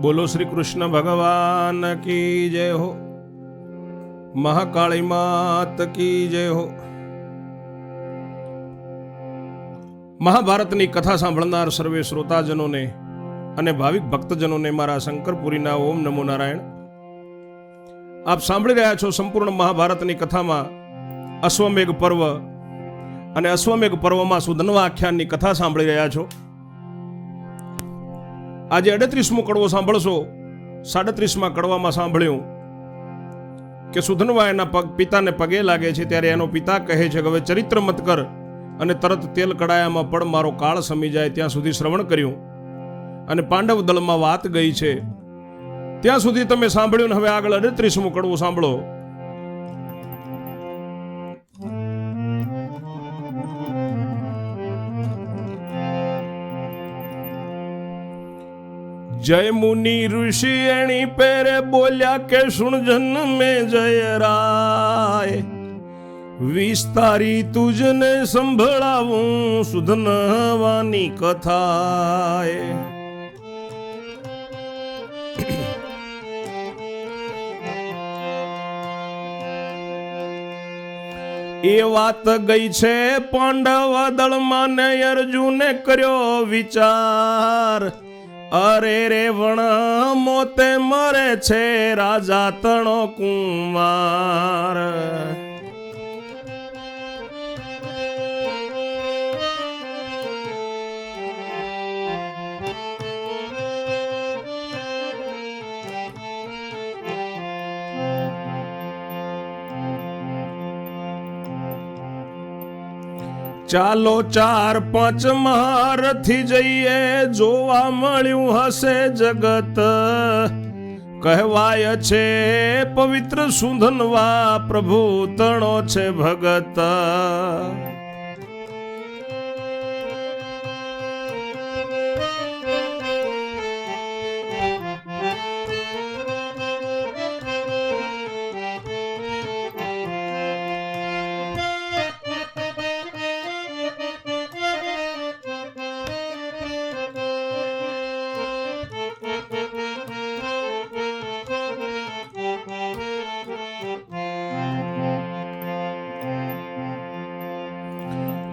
બોલો શ્રી કૃષ્ણ ભગવાન કી જય હો? મહાકાળી માત કી જય હો? મહાભારતની કથા સાંભળનાર સર્વે શ્રોતાજનોને અને ભાવિક ભક્તજનોને મારા શંકરપુરીના ઓમ નમો નારાયણ. આપ સાંભળી રહ્યા છો સંપૂર્ણ મહાભારતની કથામાં અશ્વમેઘ પર્વ અને અશ્વમેઘ પર્વમાં સુધનવા આખ્યાનની કથા સાંભળી રહ્યા છો. આજે અડત્રીસમો કડવો સાંભળશો. સાડત્રીસમાં કડવામાં સાંભળ્યું કે સુધનવા એના પગ, પિતાને પગે લાગે છે ત્યારે એનો પિતા કહે છે કે હવે ચરિત્ર મત કર અને તરત તેલ કડાયામાં પણ મારો કાળ સમી જાય ત્યાં સુધી શ્રવણ કર્યું. અને પાંડવ દળમાં વાત ગઈ છે. ત્યાં સુધી તમે સાંભળ્યું હવે આગળ અડત્રીસમું કડવું સાંભળો. જય મુનિ ઋષિ એણી પેરે બોલ્યા કે, સુણ જન્મે જય રાય. વિસ્તારી તુજને સંભળાવું સુધનવાની કથાય. એ વાત ગઈ છે પાંડવ દળમાં ને અર્જુને કર્યો વિચાર. અરે રે વણ મોતે મરે છે રાજા તણો કુમાર ચાલો ચાર પાંચ મહારથી જઈએ, જોવા મળ્યું હશે જગત. કહેવાય છે, પવિત્ર સુંધનવા પ્રભુ તણો છે ભગત.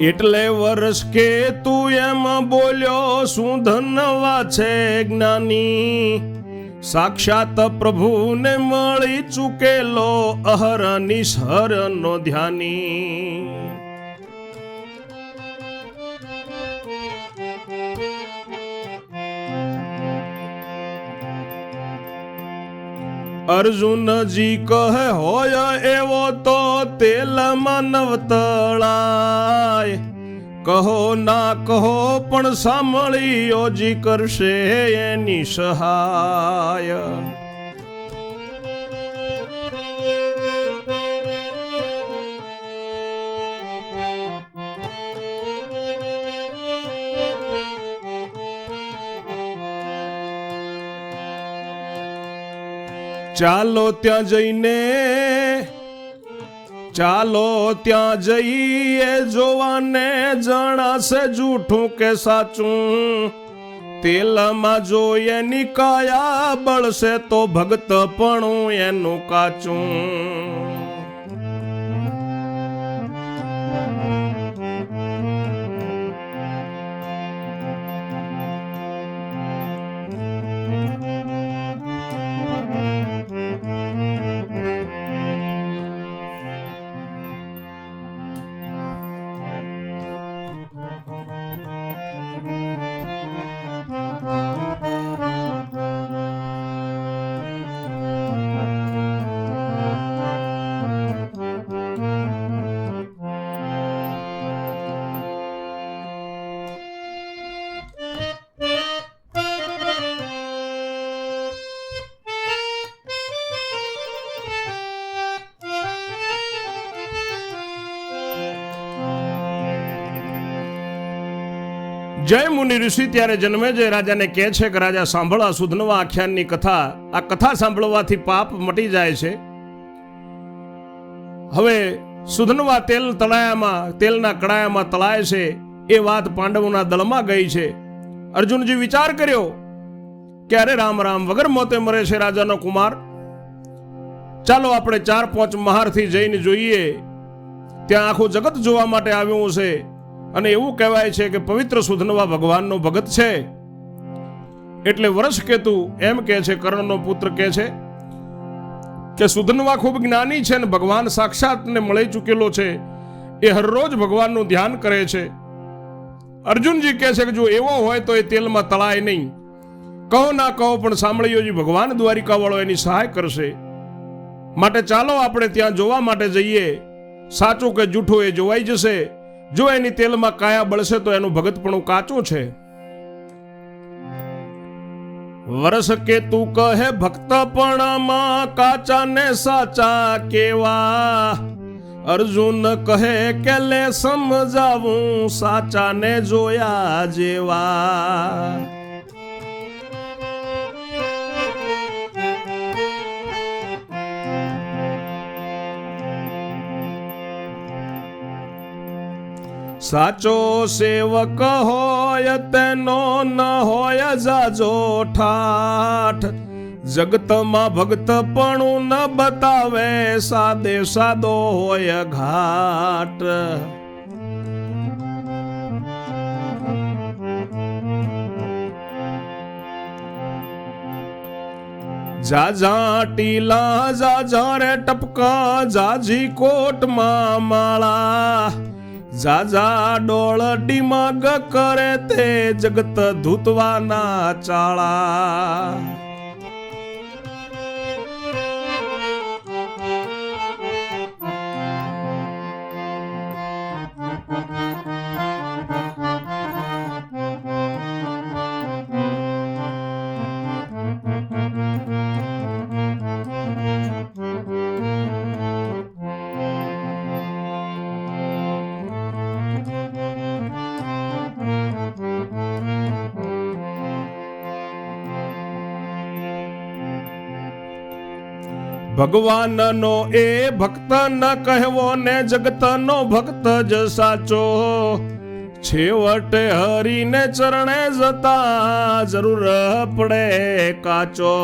એટલે વર્ષ કે તું એમ બોલ્યો, શું ધનવા છે જ્ઞાની? સાક્ષાત પ્રભુને મળી ચૂકેલો અહર નિશર નો ધ્યાની. અર્જુનજી કહે, હોય એવો તો તેલ માનવ તળાય કહો ના કહો, પણ સાંભળીઓ જી કરશે એની સહાય. ચાલો ત્યાં જઈને, ચાલો ત્યાં જઈએ, જોવાને જણાશે જૂઠું કે સાચું. તેલમાં જોઈએ નિકાયા બળશે તો ભક્ત પણ એનું કાચું. જય મુનિ ઋષિ, ત્યારે જન્મે જય રાજાને કહે છે કે, રાજા, સાંભળવા સુધનવા આખ્યાનની કથા, આ કથા સાંભળવાથી પાપ મટી જાય છે. હવે સુધનવા તેલ તળાયામાં, તેલના કડાયામાં તળાય છે. એ વાત પાંડવોના દળમાં ગઈ છે. અર્જુનજી વિચાર કર્યો, ક્યારે રામ રામ વગર મોતે મરે છે રાજાનો કુમાર? ચાલો આપણે ચાર પાંચ મહારથી જઈને જોઈએ. ત્યાં આખું જગત જોવા માટે આવ્યું છે અને એવું કહેવાય છે કે પવિત્ર સુધનવા ભગવાનનો ભગત છે. એટલે વર્ષ કેતુ એમ કહે છે, કર્ણનો પુત્ર કહે છે કે સુધનવા ખૂબ જ્ઞાની છે અને ભગવાન સાક્ષાતને મળી ચૂકેલો છે. એ હરરોજ ભગવાનનું ધ્યાન કરે છે. અર્જુનજી કહે છે કે જો એવો હોય તો એ તેલમાં તળાય નહીં. કહો ના કહો, પણ સાંભળીઓજી ભગવાન દ્વારિકા વાળો એની સહાય કરશે. માટે ચાલો આપણે ત્યાં જોવા માટે જઈએ. સાચું કે જૂઠું એ જોવાઈ જશે. જો એની તેલમાં કાયા બળશે તો એનું ભગતપણું કાચું છે. વરસ કે તું કહે ભક્તપણામાં કાચા ને સાચા કેવા? અર્જુન કહે કે, લે સમજાવું સાચા ને જોયા જેવા. સાચો સેવક હોય, તેનો ન હોય જાજો ઠાઠ. જગતમાં ભક્તપણું ન બતાવે, સાદે સાદો હોય ઘાટ. જાજા ટીલા જાજા રે ટપકા, જાજી કોટમાં માળા. જાજા ડોળ ડીમાગ કરે તે જગત ધૂતવાના ચાળા ભગવાનનો એ ભક્ત ન કહેવો ને જગતનો ભક્ત જ સાચો. છેવટે હરીને ચરણે જતા જરૂર પડે કાચો.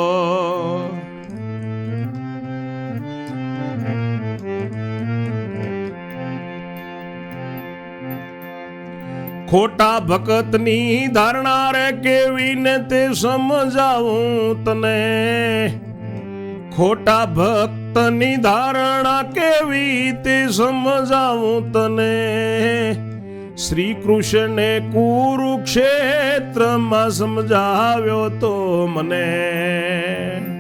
ખોટા ભક્તની ધારણા રે કેવી ને તે સમજાવું તને. ખોટા ભક્તની ધારણા કેવી તે સમજાવું તને? શ્રી કૃષ્ણે કુરુક્ષેત્રમાં સમજાવ્યો તો મને.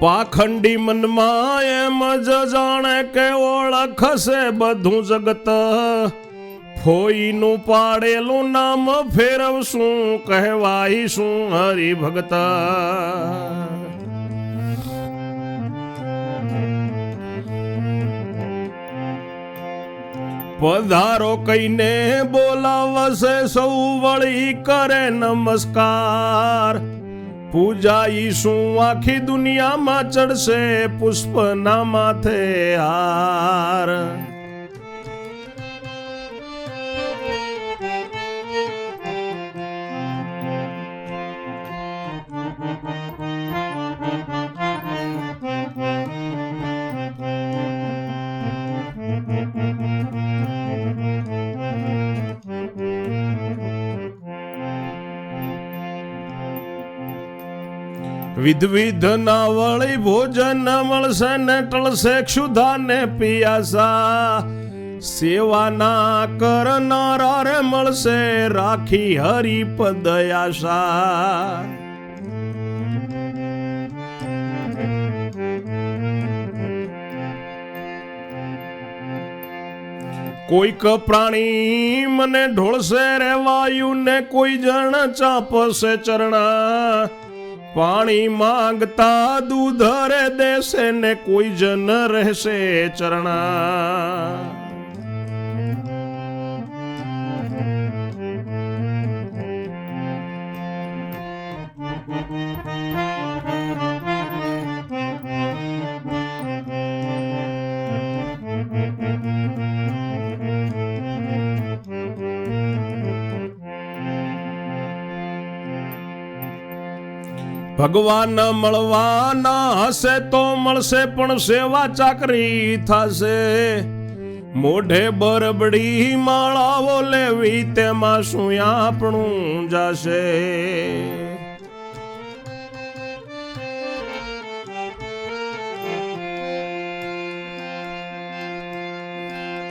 પાખંડી મનમાં એમ જ જાણે કે ઓળખશે બધું જગત. ફોઈનું પાડેલું નામ ફેરવશું કહેવાઈશું હરિભગત. પધારો કઈને બોલાવશે, સૌ વળી કરે નમસ્કાર. પૂજા ઈશું આખી દુનિયામાં ચડશે પુષ્પના માથે હાર? વિધવિધ ના વળી ભોજન મળશે ને ટળશે ક્ષુધા ને પિયાસા. સેવાના કરનારા રે મળશે રાખી હરિપદ આશા કોઈક પ્રાણી મને ઢોળશે રે વાયુ ને કોઈ જણ ચાપશે ચરણા. પાણી માંગતા દૂધ રે દેશે ને કોઈ જન રહેશે ચરણા. ભગવાન મળવાના હશે તો મળશે પણ સેવા ચાકરી થશે. મોઢે બરબડી માળાઓ લેવી તેમાં શું આપણું જશે?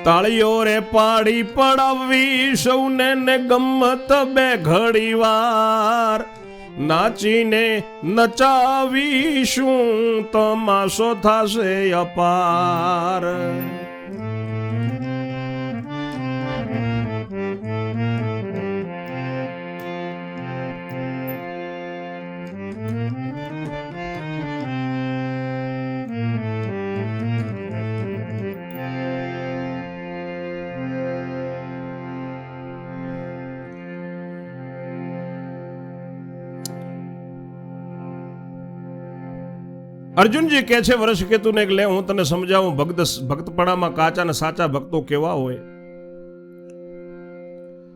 તાળીઓ રે પાડી પડાવી સૌને ને ગમત બે ઘડી વાર નાચીને નચાવીશું તમાશો થશે અપાર. અર્જુનજી કહે છે વર્ષકેતુને લે, હું તને સમજાવું, ભક્ત ભક્તપણામાં કાચા અને સાચા ભક્તો કેવા હોય?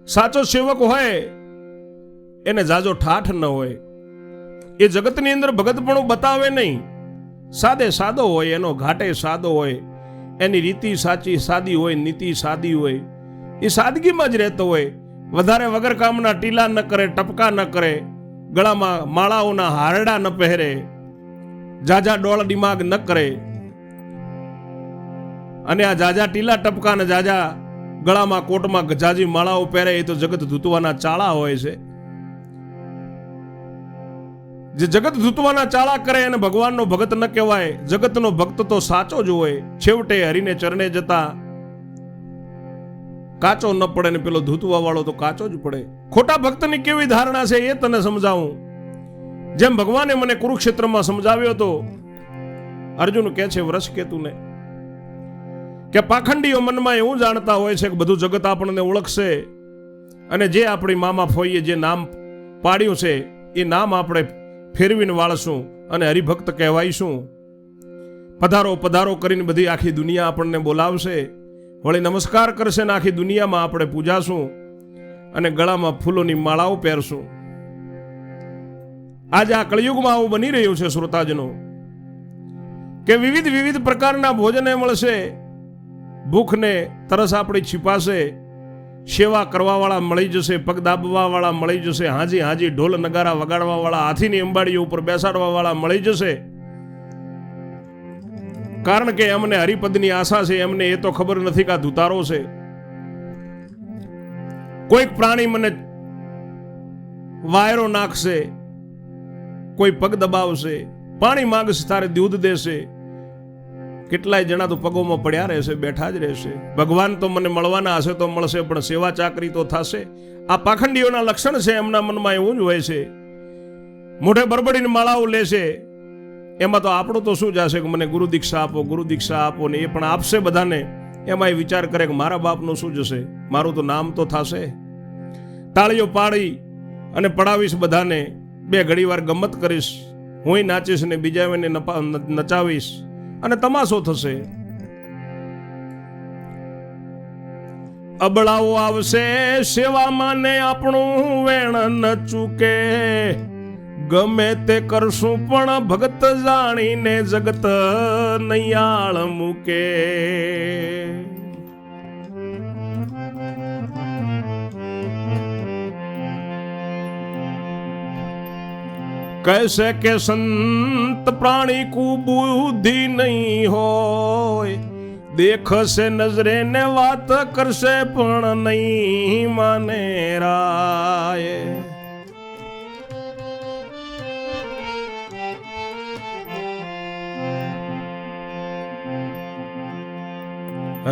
સાચો સેવક હોય, એને જાજો ઠાઠ ન હોય. એ જગતની અંદર ભગતપણું બતાવે નહીં. સાદે સાદો હોય, એનો ઘાટે સાદો હોય. એની રીતિ સાચી, સાદી હોય, નીતિ સાદી હોય. એ સાદગીમાં જ રહેતો હોય. વધારે વગર કામના ટીલા ન કરે, ટપકા ન કરે. ગળામાં માળાઓના હારડા ન પહેરે. જાજા ડોળ દિમાગ ન કરે. અને આ જાજા ટીલા ટપકા ને જાજા ગળામાં કોટમાં ગજાજી માળાઓ પહેરે એ તો જગત ધૂતવાના ચાળા હોય છે. જે જગત ધૂતવાના ચાળા કરે એને ભગવાનનો ભગત ન કહેવાય, જગતનો ભક્ત તો સાચો જ હોય. છેવટે હરીને ચરણે જતા કાચો ન પડે ને પેલો ધૂતવા વાળો તો કાચો જ પડે. ખોટા ભક્તની કેવી ધારણા છે એ તને સમજાવું. જેમ ભગવાને મને કુરુક્ષેત્રમાં સમજાવ્યો હતો, અર્જુન કહે છે વરસ કેતુને. કે પાખંડીઓ મનમાં એવું જાણતા હોય છે કે બધું જગત આપણને ઓળખશે અને જે આપણી મામા ફોઈએ જે નામ પાડ્યું છે, એ નામ આપણે ફેરવીને વાળશું અને હરિભક્ત કહેવાઈશું. પધારો પધારો કરીને બધી આખી દુનિયા આપણને બોલાવશે. વળી નમસ્કાર કરશે ને આખી દુનિયામાં આપણે પૂજાશું અને ગળામાં ફૂલોની માળાઓ પહેરશું. આજે આ કળિયુગમાં આવું બની રહ્યું છે શ્રોતાજનો, કે વિવિધ વિવિધ પ્રકારના ભોજને મળશે, ભૂખને તરસ આપણી છીપાશે, સેવા કરવાવાળા મળી જશે, પગ દાબવાવાળા મળી જશે, હાજી હાજી ઢોલ નગારા વગાડવાવાળા, હાથીની અંબાડીઓ ઉપર બેસાડવાવાળા મળી જશે. કારણ કે એમને હરિપદની આશા છે એમને એ તો ખબર નથી કે આ ધુતારો છે. કોઈક પ્રાણી મને વાયરો નાખશે કોઈ પગ દબાવશે, પાણી માંગશે, તારે દૂધ દેશે. કેટલાય જણા તો પગોમાં પડ્યા રહેશે, બેઠા જ રહેશે. ભગવાન તો મને મળવાના હશે તો મળશે, પણ સેવા ચાકરી તો થશે. આ પાખંડીઓના લક્ષણ છે એમના મનમાં એવું જ હોય છે. મોઢે બરબડીને માળાઓ લેશે એમાં તો આપણું તો શું જશે કે મને ગુરુ દીક્ષા આપો, ગુરુ દીક્ષા આપો ને એ પણ આપશે બધાને. એમાં એ વિચાર કરે કે મારા બાપનું શું જશે? મારું તો નામ તો થશે. તાળીઓ પાડી અને પડાવીશ બધાને. બે ઘડી વાર ગમત કરીશ હું નાચીશ ને બીજા નચાવીશ, અને તમાશો થશે. અબળાઓ આવશે, સેવામાં ને આપણું વેણ ન ચૂકે. ગમે તે કરશું પણ ભગત જાણીને જગત નૈયાળ મૂકે. કહેશે કે સંત પ્રાણી કુબુદ્ધિ નહીં હોય. દેખશે નજરે ને વાત કરશે પણ નહીં માને રાય.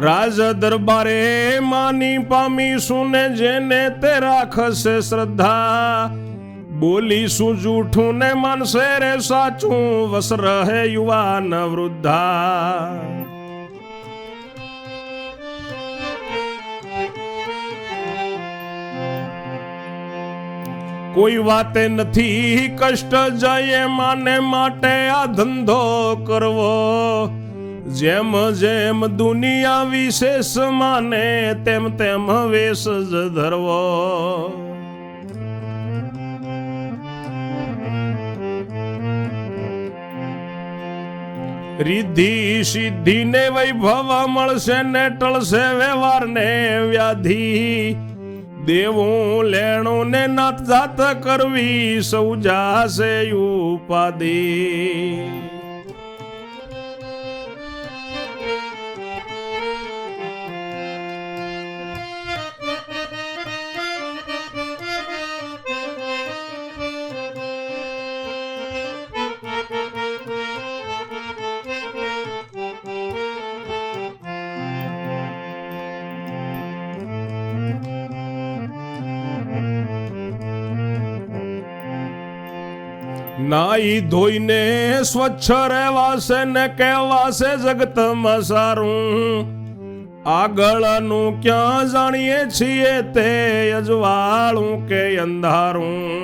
રાજ દરબારે માની પામી સુને જેને તે રાખશે શ્રદ્ધા. બોલીશું જૂઠું ને માનશે રે સાચું? વસ રહે યુવાન વૃદ્ધા. કોઈ વાતે નથી કષ્ટ જાય માને માટે આ ધંધો કરવો. જેમ જેમ દુનિયા વિશેષ માને, તેમ તેમ વેશ જ ધરવો. રિદ્ધિ સિદ્ધિ ને વૈભવ મળશે ને ટળશે વ્યવહાર ને વ્યાધિ. દેવું લેણું ને નાત જાત કરવી સૌ જાશે ઉપાધિ. નાઈ ધોઈને સ્વચ્છ રહેવાશે ને કહેવાશે જગતમાં સારું. આગળનું ક્યાં જાણીએ છીએ તે અજવાળું કે અંધારું.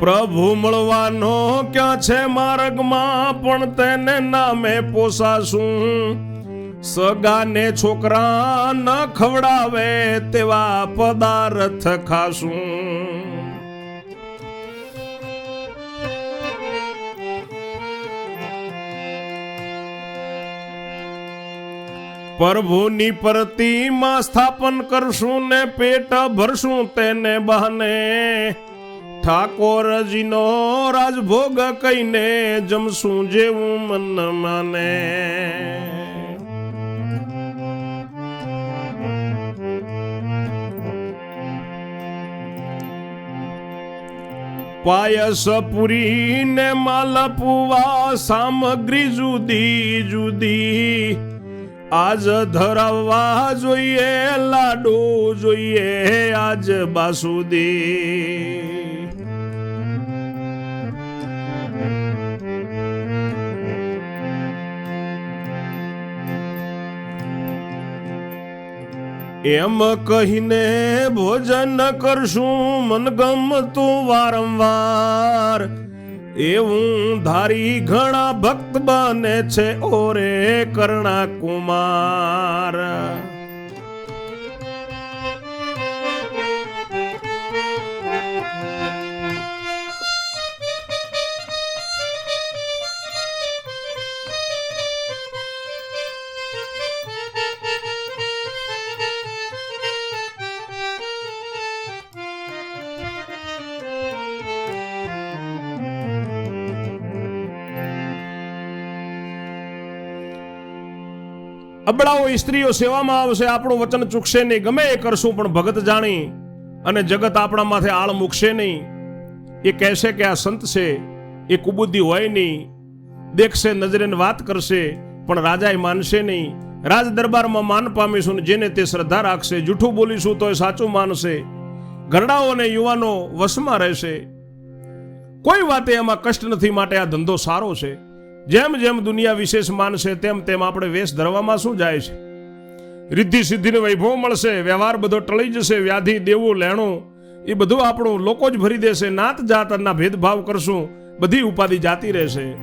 પ્રભુ મળવાનો ક્યાં છે માર્ગમાં પણ તેને નામે પોસાશું. સગાને છોકરા ન ખવડાવે તેવા પદાર્થ ખાશું. પ્રભુની પ્રતિમા સ્થાપન કરશું ને પેટ ભરશું તેને બહાને. ઠાકોરજીનો રાજભોગ કહીને જમશું જેવું મન માને. પાયસ પુરીને માલપુવા સામગ્રી જુદી જુદી. આજ ધરાવવા જોઈએ લાડુ જોઈએ આજ બાસુદી. એમ કહીને ભોજન કરશું, મનગમતું વારંવાર. એવું ધારી ઘણા ભક્ત બને છે ઓરે કર્ણા કુમાર અબળાઓ સ્ત્રીઓ સેવામાં આવશે, આપણું વચન ચૂકશે નહીં. ગમે એ કરશું, પણ ભગત જાણી અને જગત આપણા માથે આળ મૂકશે નહીં. એ કહેશે કે આ સંત છે, એ કુબુદ્ધિ હોય નહીં. દેખશે નજરે વાત કરશે, પણ રાજાએ માનશે નહીં. રાજ દરબારમાં માન પામીશું જેને તે શ્રદ્ધા રાખશે. જૂઠું બોલીશું તો એ સાચું માનશે. ઘરડાઓ અને યુવાનો વશમાં રહેશે. કોઈ વાતે એમાં કષ્ટ નથી, માટે આ ધંધો સારો છે. જેમ જેમ દુનિયા વિશેષ માનશે, તેમ તેમ આપણે વેશ ધરવામાં શું જાય છે? રિદ્ધિ સિદ્ધિને વૈભવ મળશે, વ્યવહાર બધો ટળી જશે, વ્યાધિ, દેવું, લેણું, એ બધું આપણું લોકો જ ભરી દેશે, નાત જાતના ભેદભાવ કરશું, બધી ઉપાધિ જાતી રહેશે.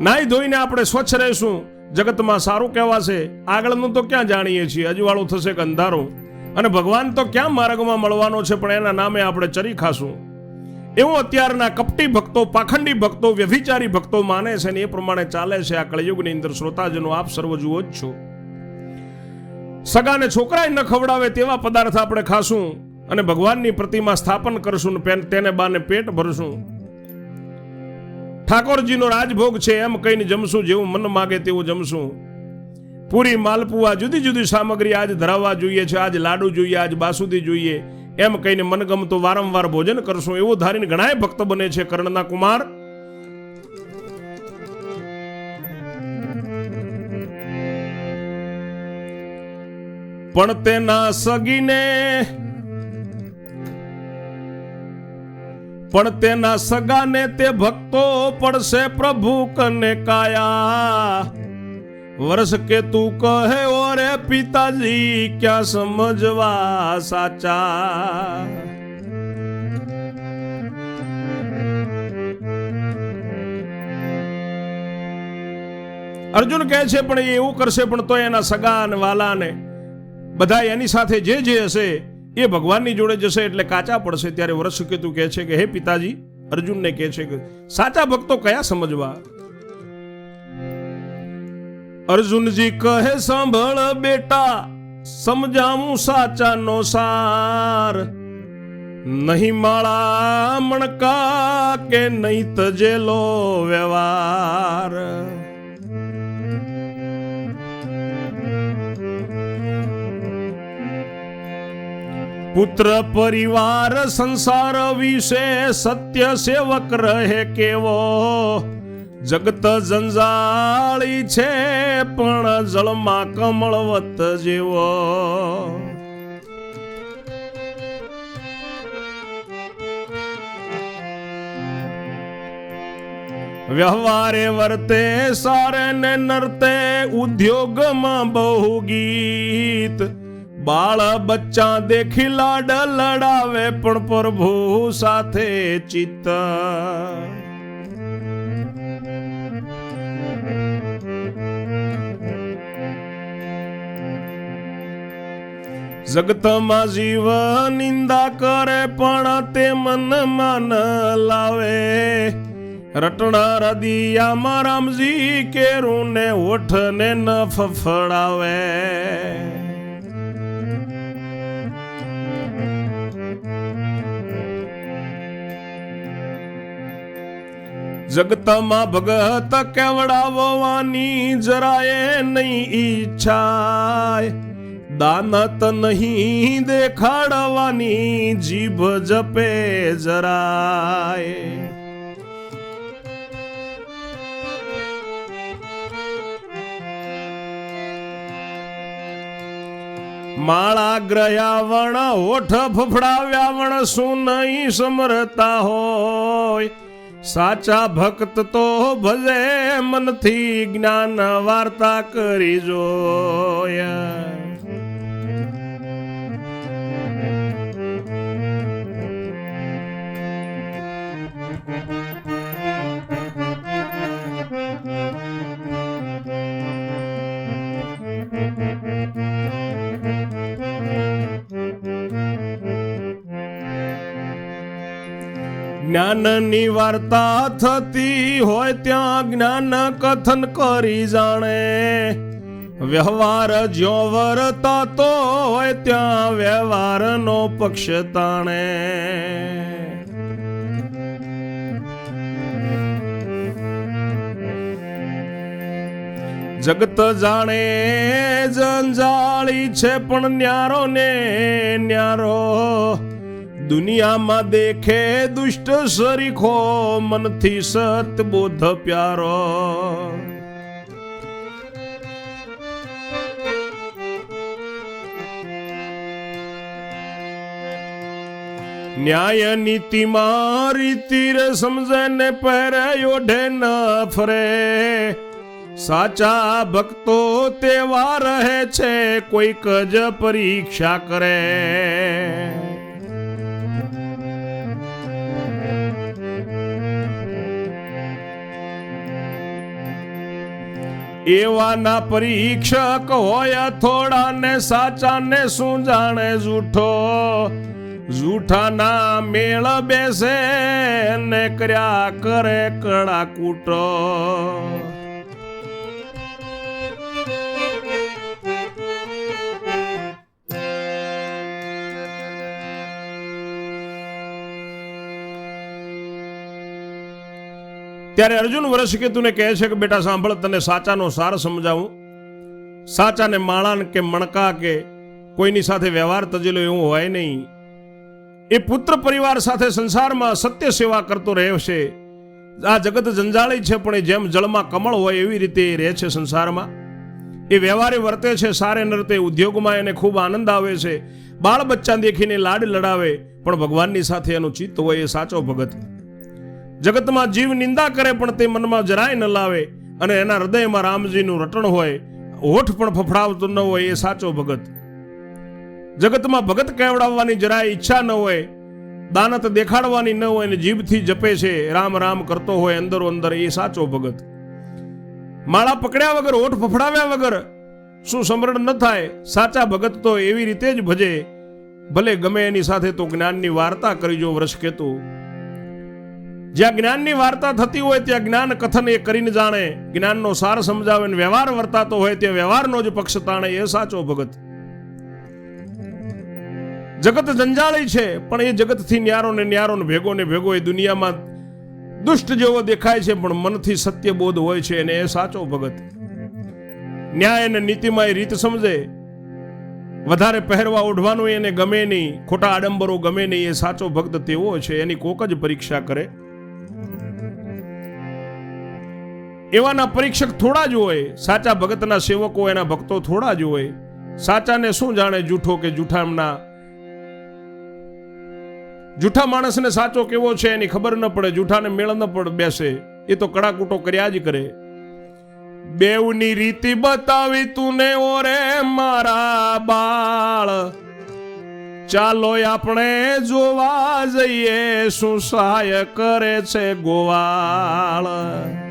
નાઈ ધોઈને આપણે સ્વચ્છ રહેશું, જગતમાં સારું કહેવાશે, આગળનું તો ક્યાં જાણીએ છીએ? અજવાળું થશે કે અંધારું? અને ભગવાન તો ક્યાં માર્ગમાં મળવાનો છે, પણ એના નામે આપણે ચરી ખાશું. એવું અત્યારના કપટી ભક્તો, પાખંડી ભક્તો, વ્યભિચારી ભક્તો માને છે ને એ પ્રમાણે ચાલે છે આ કળયુગની અંદર શ્રોતાજનો આપ સર્વ જુઓ જ છો. સગાને છોકરાએ ન ખવડાવે તેવા પદાર્થ આપણે ખાશું અને ભગવાનની પ્રતિમા સ્થાપન કરશું ને તેને બાને પેટ ભરશું. ઠાકોરજીનો રાજભોગ છે એમ કહીને જમશું જેવું મન માગે તેવું જમશું. પૂરી માલપુઆ જુદી જુદી સામગ્રી આજ ધરાવવા જોઈએ છે, આજ લાડુ જોઈએ, આજ બાસુદી જોઈએ. એમ કહીને મનગમતું વારંવાર ભોજન કરશું એવું ધારીને ઘણાય ભક્ત બને છે કર્ણના કુમાર. પણ તેના સગીને પણ તેના સગાને તે ભક્તો પડશે પ્રભુ કને કાયા. વર્ષ કે તું કહે, ઓરે પિતાજી, ક્યાં સમજવા સાચા? અર્જુન કહે છે, પણ એ એવું કરશે, પણ તો એના સગા અને વાલા ને બધા એની સાથે જે જે હશે, એ ભગવાનની જોડે જશે, એટલે કાચા પડશે. ત્યારે વરસકેતુ કહે છે કે, હે પિતાજી, અર્જુનને કહે છે કે, સાચા ભક્તો કયા સમજવા? અર્જુનજી કહે, સાંભળ બેટા, સમજાવું સાચાનો સાર. નહીં માળા મણકા કે નહીં તજેલો વ્યવહાર. પુત્ર પરિવાર સંસાર વિશે સત્ય સેવક રહે કેવો? જગત જંજાળી છે, પણ જળમાં કમળવત જેવો. વ્યવહારે વર્તે સારે ને નરતે, ઉદ્યોગમાં બહુ ગીત. બાળ બચ્ચા દેખી લાડ લડાવે, પણ પ્રભુ સાથે ચિત્ત. જગતમાં જીવ નિંદા કરે પણ તે મન માન લાવે. રટણા રદિયામાં રામજી કેરું ને ઓઠ ને ન ફફડાવે. જગતમાં ભગત કેવડાવવાની જરાય નહીં ઈચ્છાય. દાનત નહીં દેખાડવાની જીભ જપે જરાય માળા ગ્રયાવણ ઓઠ ફફડાવ્યા વણ શું નહીં સમરતા હોય સાચા ભક્ત તો ભજે મનથી જ્ઞાન વાર્તા કરી જોયા જ્ઞાનની વાર્તા થતી હોય ત્યાં જ્ઞાન કથન કરી જાણે. વ્યવહાર જ્યો વર્તા તો હોય ત્યાં વ્યવહારનો પક્ષ તાણે. જગત જાણે જંજાળી છે પણ ન્યારો ને ન્યારો. દુનિયામાં દેખે દુષ્ટ સરીખો મનથી સત બોધ પ્યારો. ન્યાય નીતિમાં રીતિર સમજે ને પહેરે ઓઢે ન ફરે. સાચા ભક્તો તેવા રહે છે, કોઈક જ પરીક્ષા કરે. એવાના પરીક્ષક હોય થોડા ને સાચા ને શું જાણે જૂઠો? જૂઠાના મેળ બેસે ને કર્યા કરે કડા ત્યારે અર્જુન વર્ષકેતુને કહે છે કે, બેટા, સાંભળ, તને સાચાનો સાર સમજાવું. સાચાને માળાન કે મણકા કે કોઈની સાથે વ્યવહાર તજેલો એવું હોય નહીં. એ પુત્ર પરિવાર સાથે સંસારમાં સત્ય સેવા કરતો રહેશે. આ જગત જંજાળી છે, પણ એ જેમ જળમાં કમળ હોય એવી રીતે એ રહે છે સંસારમાં. એ વ્યવહારે વર્તે છે, સારે નરતે ઉદ્યોગમાં એને ખૂબ આનંદ આવે છે. બાળ બચ્ચા દેખીને લાડ લડાવે, પણ ભગવાનની સાથે એનું ચિત્ત હોય એ સાચો ભગત જગતમાં જીવ નિંદા કરે પણ તે મનમાં જરાય ન લાવે અને એના હૃદયમાં રામજીનું રટણ હોય, હોઠ પણ ફફડાવતો ન હોય એ સાચો ભગત. જગતમાં ભગત કહેવડાવવાની જરાય ઈચ્છા ન હોય, દાનત દેખાડવાની ન હોય અને જીભથી જપે છે, રામ રામ કરતો હોય અંદરો અંદર એ સાચો ભગત. માળા પકડ્યા વગર, હોઠ ફફડાવ્યા વગર શું સમરણ ન થાય? સાચા ભગત તો એવી રીતે જ ભજે. ભલે ગમે એની સાથે તો જ્ઞાનની વાર્તા કરી જો વૃષ કેતું. જ્યાં જ્ઞાનની વાર્તા થતી હોય ત્યાં જ્ઞાન કથન એ કરીને જાણે. જ્ઞાનનો સાર સમજાવે ને વ્યવહાર વર્તાતો હોય ત્યાં વ્યવહારનો જ પક્ષ તાણે એ સાચો ભગત. જગત જંજાળી છે, પણ એ જગતથી ન્યારો ને ન્યારો ને ભેગો ને ભેગો એ દુનિયામાં દુષ્ટ જેવો દેખાય છે, પણ મનથી સત્ય બોધ હોય છે અને એ સાચો ભગત. ન્યાય અને નીતિમાં એ રીત સમજે. વધારે પહેરવા ઓઢવાનું એને ગમે નહીં, ખોટા આડંબરો ગમે નહીં, એ સાચો ભક્ત તેવો છે, એની કોક જ પરીક્ષા કરે. એવાના પરીક્ષક થોડા જ હોય, સાચા ભગતના સેવકો એના ભક્તો થોડા જ હોય. સાચાને શું જાણે જૂઠો કે જૂઠામના? જૂઠા માણસને સાચો કેવો છે એની ખબર ન પડે, જૂઠાને મેળ ન પડ, બેસે. એ તો કડાકૂટો કર્યા જ કરે. બેવની રીતિ બતાવી તુને ઓરે મારા બાળ. ચાલો આપણે જોવા જઈએ, શું સહાય કરે છે ગોવાળ.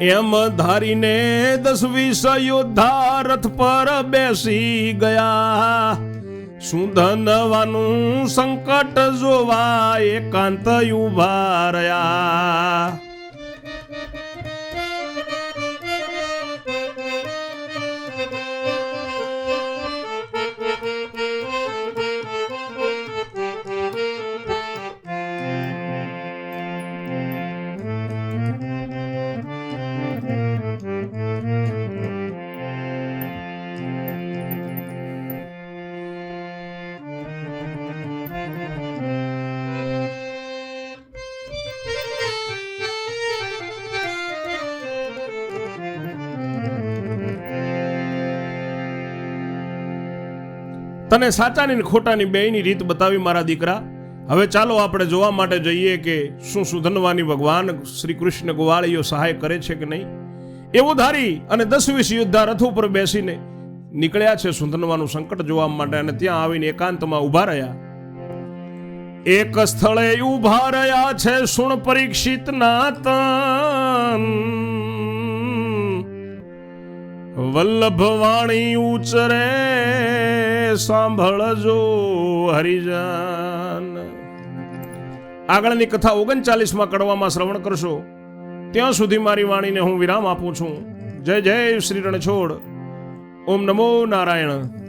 એમ ધારીને દસ વીસ યોદ્ધા રથ પર બેસી ગયા. શું ધનવાનું સંકટ જોવા એકાંત ઊભા રહ્યા. તને સાચાની ખોટાની બેયની રીત બતાવી મારા દીકરા? હવે ચાલો આપણે જોવા માટે જઈએ કે શું સુધનવાની ભગવાન શ્રી કૃષ્ણ ગોવાળીઓ સહાય કરે છે કે નહીં? એવું ધારી અને દસ વીસ યોદ્ધા રથ ઉપર બેસીને નીકળ્યા છે સુધનવાનું સંકટ જોવા માટે અને ત્યાં આવીને એકાંતમાં ઊભા રહ્યા. એક સ્થળે ઊભા રહ્યા છે સુણ પરીક્ષિત ના તન વલ્લભવાણી ઉચરે સાંભળજો, હરિજન. આગળની કથા ઓગણચાલીસમાં કડવામાં શ્રવણ કરશો. ત્યાં સુધી મારી વાણીને હું વિરામ આપું છું. જય જય શ્રી રણછોડ. ઓમ નમો નારાયણ.